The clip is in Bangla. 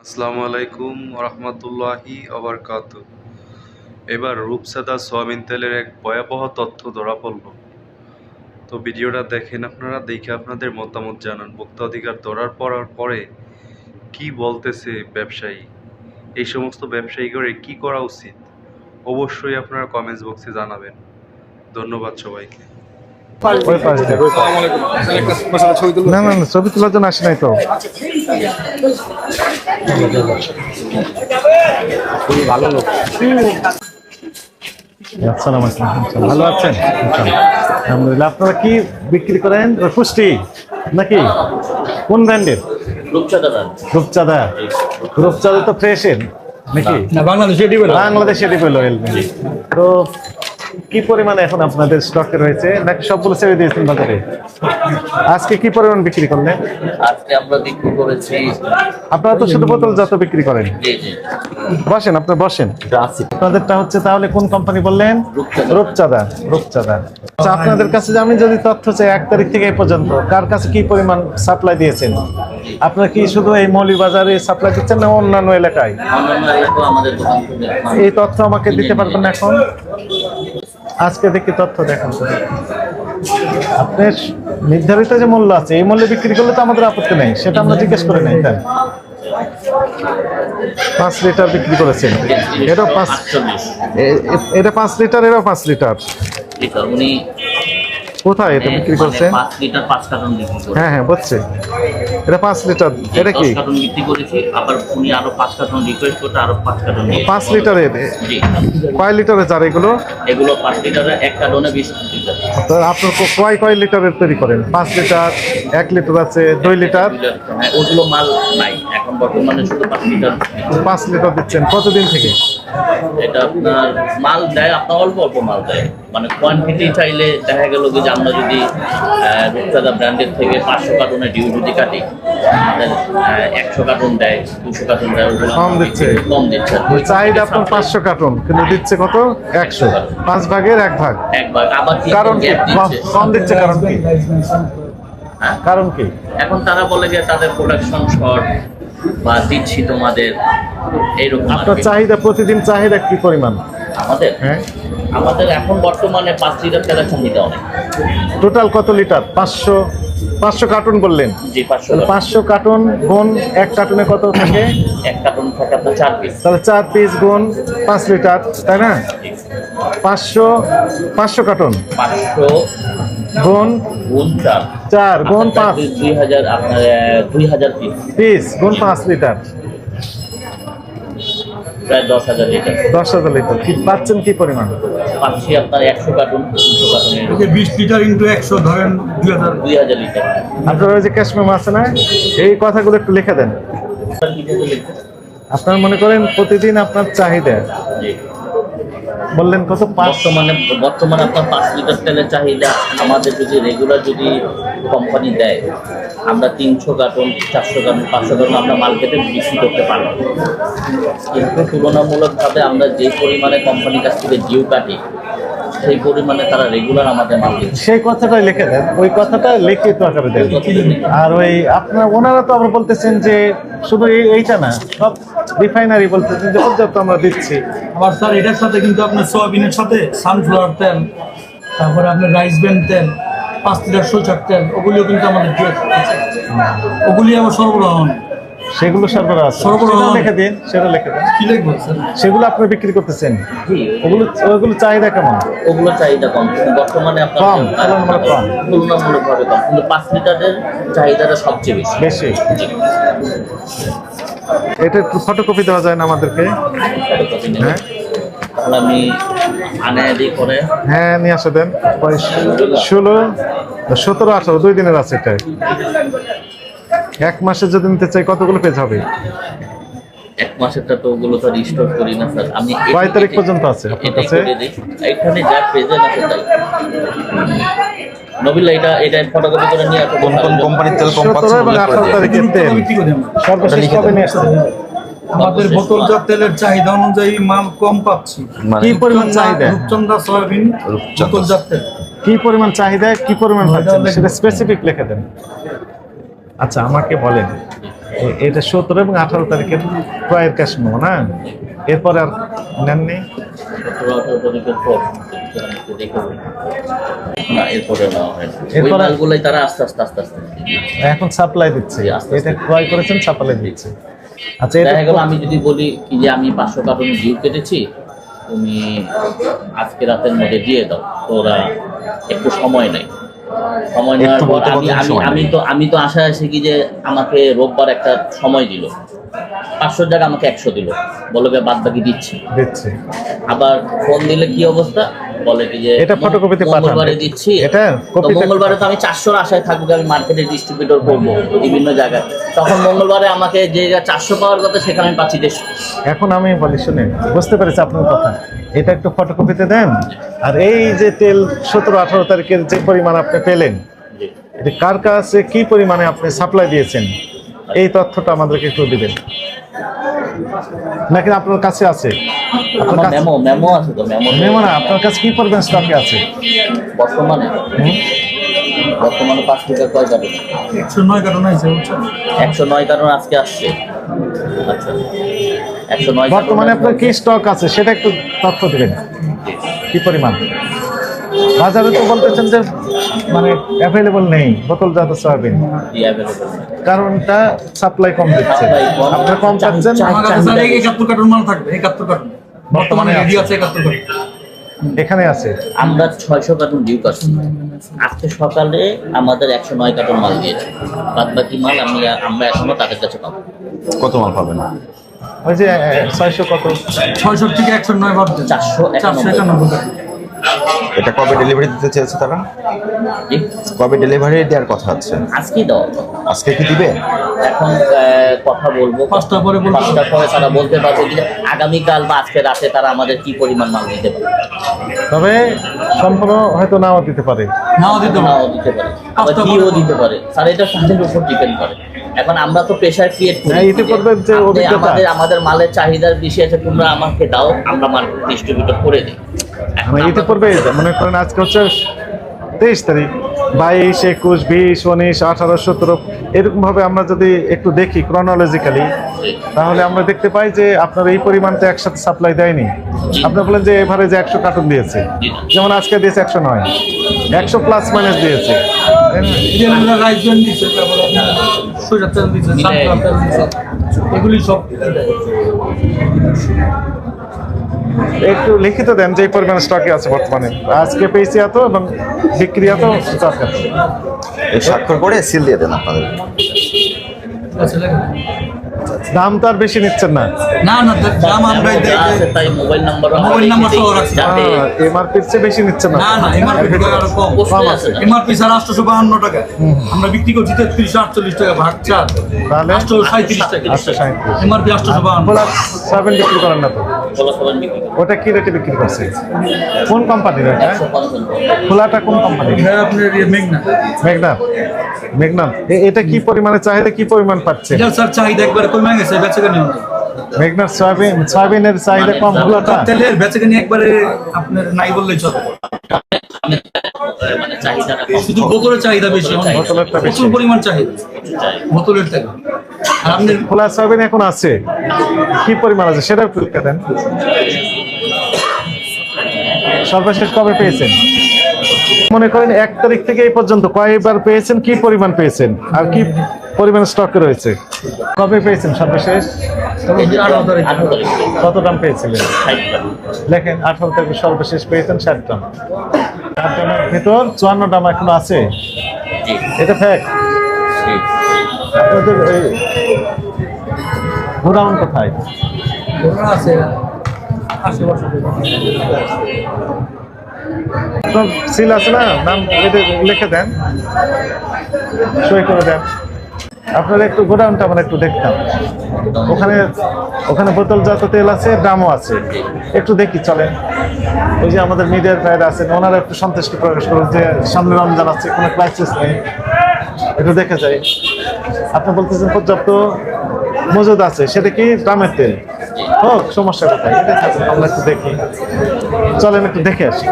আসসালামু আলাইকুম রহমতুল্লাহি অবরকাত এবার রূপসাদা সোয়াবিন তেলের এক ভয়াবহ তথ্য ধরা পড়ল। তো ভিডিওটা দেখেন আপনারা, দেখে আপনাদের মতামত জানান। ভোক্তা অধিকার ধরার পড়ার পরে কি বলতেছে ব্যবসায়ী? এই সমস্ত ব্যবসায়ী করে কি করা উচিত? অবশ্যই আপনারা কমেন্টস বক্সে জানাবেন। ধন্যবাদ সবাইকে। না না না ছবি তোলার জন্য আসি নাই তো। আসসালামু আলাইকুম। ভালো আছেন। আলহামদুলিল্লাহ। আপনারা কি বিক্রি করেন? পুষ্টি নাকি? কোন ব্র্যান্ডের? রূপচাঁদা রূপচাঁদা। রূপচাঁদা তো ফ্রেশের নাকি? না বাংলাদেশে বাংলাদেশে ডিপেল অয়েল তো কি পরিমাণে এখন আপনাদের স্টকে রয়েছে? নাকি সবগুলো ছেড়ে দিয়েছেন বাজারে? আজকে কি পরিমাণ বিক্রি করলেন? আজকে আমরা বিক্রি করেছি আপনারা তো শুধু বোতল যত বিক্রি করেন। বসেন আপনার বসেন। আপনাদেরটা হচ্ছে তাহলে কোন কোম্পানি বললেন? রূপচাঁদা। রূপচাঁদা আচ্ছা আপনাদের কাছে আমি যদি তথ্য চাই এক তারিখ থেকে এই পর্যন্ত কার কাছে কি পরিমাণ সাপ্লাই দিয়েছেন? আপনারা কি শুধু এই মৌলিবাজারে সাপ্লাই দিচ্ছেন না অন্যান্য এলাকায়? এই তথ্য আমাকে দিতে পারবেন এখন? আজকে দেখি তথ্য দেখান আপনার নির্ধারিত যে মূল্য আছে এই মূল্যে বিক্রি করলে তো আমাদের আপত্তি নেই সেটা আমরা জিজ্ঞেস করে নেই তাই পাঁচ লিটার বিক্রি করেছেন। এটা পাঁচ এটা পাঁচ লিটার এটাও পাঁচ লিটার। লিটার উনি কোথায় এটা বিক্রি মানে করছেন? পাঁচ লিটার পাঁচ কার্টন বিক্রি করেছে। হ্যাঁ হ্যাঁ বুঝছে। এটা পাঁচ লিটার এটা কি? কার্টন বিক্রি করেছি আবার উনি আরও পাঁচ কার্টন রিকোয়েস্ট করতে আরও পাঁচ কার্টন নিয়ে পাঁচ লিটারের জি। কয় লিটারের যার এগুলো? এগুলো পাঁচ লিটারে এক কার্টনে বিশ লিটার। তো আপনার ক- কয় কয় লিটারের তৈরি করেন? পাঁচ লিটার এক লিটার আছে দুই লিটার? হ্যাঁ ওগুলো মাল নাই এখন বর্তমানে শুধু পাঁচ লিটার। পাঁচ লিটার দিচ্ছেন কতদিন থেকে? এটা আপনার মাল দেয় আপনার অল্প অল্প মাল দেয়। মানে কোয়ান্টিটি চাইলে দেখা গেল যে আমরা যদি আহ, রূপচাঁদা ব্র্যান্ডের থেকে পাঁচশো কার্টনের ডিউ যদি কাটি আমাদের একশো কার্টন দেয় দুশো কার্টন দেয় কম দিচ্ছে। কম দিচ্ছে। চাহিদা আপনার পাঁচশো কার্টন কিন্তু দিচ্ছে কত? একশো। পাঁচ ভাগের এক ভাগ। একবার আবার তিন কারণ কম দিচ্ছে কারণ কি? হ্যাঁ? কারণ কি? এখন তারা বলে যে তাদের প্রোডাকশন শর্ট বা দিচ্ছি তোমাদের এইরকম আপনার চাহিদা প্রতিদিন চাহিদা কি পরিমাণ? আমাদের? হ্যাঁ। আমাদের এখন বর্তমানে পাঁচ লিটার কালেকশন দিতে অনেক টোটাল কত লিটার? পাঁচশো পাঁচশো কার্টুন বললেন। জি পাঁচশো পাঁচশো কার্টুন গুণ এক কার্টুনে কত থাকে? এক কার্টুন থাকে আপনার চার পিস তাহলে চার পিস গুণ পাঁচ লিটার তাই না? পাঁচশো পাঁচশো কার্টুন। পাঁচশো গুণ গুণ চার। চার গুণ পাঁচ। দুই- দুই হাজার আপনার দুই হাজার পিস পিস গুণ পাঁচ লিটার। প্রায় দশ হাজার লিটার। দশ হাজার লিটার। কি পাচ্ছেন কি পরিমাণ? পাচ্ছি আপনার একশো কার্টুন দুশো কার্টুনের। বিশ লিটার ইন্টু একশো ধরেন দুই হাজার। দুই হাজার লিটার। আপনার যে ক্যাশ মেমো আছে না এই কথাগুলো একটু লিখে দেন। আপনার মনে করেন প্রতিদিন আপনার চাহিদা। জি। বললেন কত? পাঁচ? বর্তমানে বর্তমানে আপনার পাঁচ লিটার তেলের চাহিদা আমাদের যদি রেগুলার যদি কোম্পানি দেয়, আমরা তিনশো কার্টন চারশো কার্টন পাঁচশো কার্টন আমরা মার্কেটে বিক্রি করতে পারব। কিন্তু তুলনামূলকভাবে আমরা যে পরিমাণে কোম্পানির কাছ থেকে ডিউ কাটি সেই পরিমাণে তারা রেগুলার আমাদের মাল সেই কথাটাই লিখে দেন। ওই কথাটা লিখিত আকারে দেন। আর ওই আপনার ওনারা তো আবার বলতেছেন যে শুধু এই- এইটা না সব রিফাইনারি বলতেছেন যে পর্যাপ্ত আমরা দিচ্ছি। আবার স্যার এটার সাথে কিন্তু আপনার সয়াবিনের সাথে সানফ্লাওয়ার তেল তারপরে আপনার রাইস ব্যান তেল পাঁচ লিটার সরষার তেল ওগুলিও কিন্তু আমাদের ওগুলি আমার সরবরাহ হয়। সেগুলো সরবরাহ আছে। সেটা লিখে দিন সেটা লিখে দিন। কি লিখব সেগুলো আপনি বিক্রি করতেছেন। ওগুলো ওগুলো চাহিদা কেমন? ওগুলো চাহিদা কম বর্তমানে আপনার কম, তুলনামূলক কম। তুলনামূলকভাবে কম কিন্তু পাঁচ লিটারের চাহিদাটা সবচেয়ে বেশি। বেশি? এটা ফটোকপি দেওয়া যায় না আমাদেরকে? হ্যাঁ? আমি আনায়াদি করে। হ্যাঁ নিয়ে আসে দেন। ষোলো সতেরো আঠারো দুই দিনের আছে এটা। এক মাসে যদি নিতে চাই কতগুলো পেজ হবে? এক মাসেরটা তো ওগুলো তো রিস্টোর করি না স্যার। আমি কয় তারিখ পর্যন্ত আছে আপনার কাছে? এখানে যা প্রেজেন্ট আছে তাই। নবিল্লা এটা এটা ফটোকপি করে নিয়ে আসো। কোন কোন কোম্পানির তেল তারিখের তেল। সর্বশেষ কবে নিয়ে আমাদের বোতলজাত তেলের চাহিদা অনুযায়ী মাল কম পাচ্ছি। কি পরিমাণ চাহিদা? রূপচন্দা সয়াবিন বোতলজাত তেল। কি পরিমাণ চাহিদা কি পরিমাণ পাচ্ছেন? সেটা স্পেসিফিক লিখে দেন। আচ্ছা আমাকে বলেন এটা সতেরো এবং আঠারো তারিখের ক্রয়ের ক্যাশ নেব না? এরপরে আর নেননি এখন সাপ্লাই দিচ্ছে। এটা ক্রয় করেছেন সাপ্লাই দিচ্ছে। আচ্ছা এটা দেখা গেল আমি যদি বলি কি যে আমি পাঁচশো কার্টুন ডিউ কেটেছি তুমি আজকে রাতের মধ্যে দিয়ে দাও। তো ওরা একটু সময় নেই সময় নেওয়ার পর আমি? তো আমি তো আশা আছি কি যে আমাকে রোববার একটা সময় দিল পাঁচশোর জায়গা আমাকে একশো দিল। বলবে বাদ বাকি দিচ্ছি। দিচ্ছে। আবার ফোন দিলে কি অবস্থা? বলে যে এটা photocopy তে পাঠান। মঙ্গলবারে দিচ্ছি। এটা মঙ্গলবারে তো আমি চারশোর আশায় থাকব আমি মার্কেটে ডিস্ট্রিবিউটর করব বিভিন্ন জায়গায়। তখন মঙ্গলবারে আমাকে যে চারশো পাওয়ার কথা সেখানে আমি পাচ্ছি দেড়শো এখন আমি বলি শুনেন বুঝতে পেরেছি আপনার কথা। এটা একটু ফটোকপিতে দেন। আর এই যে তেল সতেরো আঠারো তারিখের যে পরিমাণ আপনি পেলেন এটা কার কাছে কি পরিমাণে আপনি সাপ্লাই দিয়েছেন? এই তথ্যটা আমাদেরকে একটু দিবেন। নাকি আপনার কাছে আছে? আপনার আমার কাছে মেমো মেমো আছে তো মেমো মেমো না আপনার কাছে কি পরিমাণ স্টকে আছে? বর্তমানে? হুম? বর্তমানে পাঁচ লিটার কয় যাবে? একশো নয় কার্টন আছে একশো নয় কারণ আজকে আসছে। আচ্ছা একশো নয় বর্তমানে আপনার কি স্টক আছে? সেটা একটু তথ্য দেবেন। কি পরিমাণ? বাজারে তো বলতেছেন যে মানে অ্যাভেলেবল নেই বোতলজাত সয়াবিন কারণটা সাপ্লাই কম দিচ্ছে। আপনারা কম পাচ্ছেন? একাত্তর কার্টন মাল থাকবে একাত্তর কার্টন। বর্তমানে রেডি আছে। একাত্তর কার্টন। এখানে আছে। আমরা ছয়শো কার্টুন ডিউ কাটছি আজকে সকালে আমাদের একশো নয় কার্টুন মাল দিয়েছে। বাদ বাকি মাল আমি আমরা এখনও তাদের কাছে পাবো। কত মাল পাবেন ওই যে ছয়শো কত? ছয়শো থেকে একশো নয় চারশো চারশো একানব্বই। এটা কবে ডেলিভারি দিতে চেয়েছে তারা? কবে ডেলিভারি দেওয়ার কথা আছে আজকেই দাও আজকে কি দিবে? এখন আহ, কথা বলব। পাঁচটা পরে বলব। পাঁচটা পরে তারা বলতে পারবে যে আগামীকাল বা আজকে রাতে তারা আমাদের কি পরিমাণ মাল দিতে পারে তবে সম্পূর্ণ হয়তো নাও দিতে পারে। নাও দিতে নাও দিতে পারে। আবার দিও দিতে পারে। স্যার এটা তাদের উপর ডিপেন্ড করে। এখন আমরা তো প্রেশার ক্রিয়েট করি। হ্যাঁ, ইতিপূর্বে যে অভিজ্ঞতা- আমাদের আমাদের মালের চাহিদার বেশি আছে তোমরা আমাকে দাও আমরা মাল ডিস্ট্রিবিউটর করে দিই। মানে আমরা- ইতিপূর্বে মনে করেন আজকে হচ্ছে তেইশ তারিখ বাইশ একুশ বিশ উনিশ আঠারো সতেরো এরকম ভাবে আমরা যদি একটু দেখি ক্রনোলজিক্যালি তাহলে আমরা দেখতে পাই যে আপনার এই পরিমাণটা একসাথে সাপ্লাই দেয়নি। আপনি বলেন যে এভারে যে একশো কার্টুন দিয়েছে। যেমন আজকে দিয়েছে একশো নয়। একশো প্লাস মাইনাস দিয়েছে। এগুলি সব একটু লিখিত দেন যে পরিমাণ স্টকে আছে বর্তমানে। আজকে পেয়েছি এত এবং বিক্রি এত স্বাক্ষর করে সিল দিয়ে দেন আপনাদের। দাম তো আর বেশি নিচ্ছেন না। না না দাম দেই তাই মোবাইল নাম্বার মোবাইল নাম্বার সহ রাখছি। যাতে এমআরপির চেয়ে বেশি নিচ্ছেন না। না না এমআরপি আরও কম। প্রশ্ন আছে। এমআরপি স্যার টাকা। আমরা বিক্রি করছি তেত্রিশ আটচল্লিশ টাকা ভাগ চার তাহলে? আটশো সাঁত্রিশ টাকা। আটশো সাঁত্রিশ এমআরপি বাহান্ন খোলা বিক্রি করেন না তো। ওটা কি রেটে বিক্রি করছে? কোন কোম্পানির পঞ্চান্ন খোলাটা কোন কোম্পানির এটা আপনার ইয়ে মেঘনা। মেঘনাথ মেঘনাথ এটা কি পরিমাণে চাহিদা কি পরিমাণ পাচ্ছে? এটা স্যার চাহিদা একবারে কমে গেছে বেচে কেন মেঘনাথ সয়াবিন সয়াবিনের চাহিদা কম খোলাটা তেলের বেচে কেন একবারে আপনার নাই বললেই চলে। মানে শুধু বোতলের চাহিদা বেশি। প্রচুর পরিমাণ চাহিদা। বোতলের থেকে আর আপনার খোলা সয়াবিন এখন আছে। কি পরিমাণ আছে? সেটা একটু দেন। সর্বশেষ কবে পেয়েছেন? মনে করেন এক তারিখ থেকে এই পর্যন্ত কয়বার পেয়েছেন? কি পরিমাণ পেয়েছেন? আর কি পরিমাণ স্টকে রয়েছে? কবে পেয়েছেন সর্বশেষ? কত দাম পেয়েছিলেন? দেখেন আঠারো তারিখে সর্বশেষ পেয়েছেন ষাট টান ষাট টানের ভেতর চুয়ান্ন দাম এখনও আছে। এটা ফ্যাক্ট আপনাদের গোডাউন কোথায়? আছে সিল আছে না? নাম এটা লিখে দেন। সই করে দেন। আপনার একটু গোডাউনটা আমরা একটু দেখতাম। ওখানে ওখানে বোতলজাত তেল আছে দামও আছে। একটু দেখি চলেন। ওই যে আমাদের মিডিয়ার ভাইরা আছেন ওনারা একটু সন্তুষ্টি প্রকাশ করুন যে সামনে রমজান আছে কোনো ক্রাইসিস নেই। একটু দেখে যাই। আপনি বলতেছেন পর্যাপ্ত মজুদ আছে, সেটা কি? ড্রামের তেল। হোক, সমস্যা কোথায়? আমরা একটু দেখি। চলেন একটু দেখে আসি।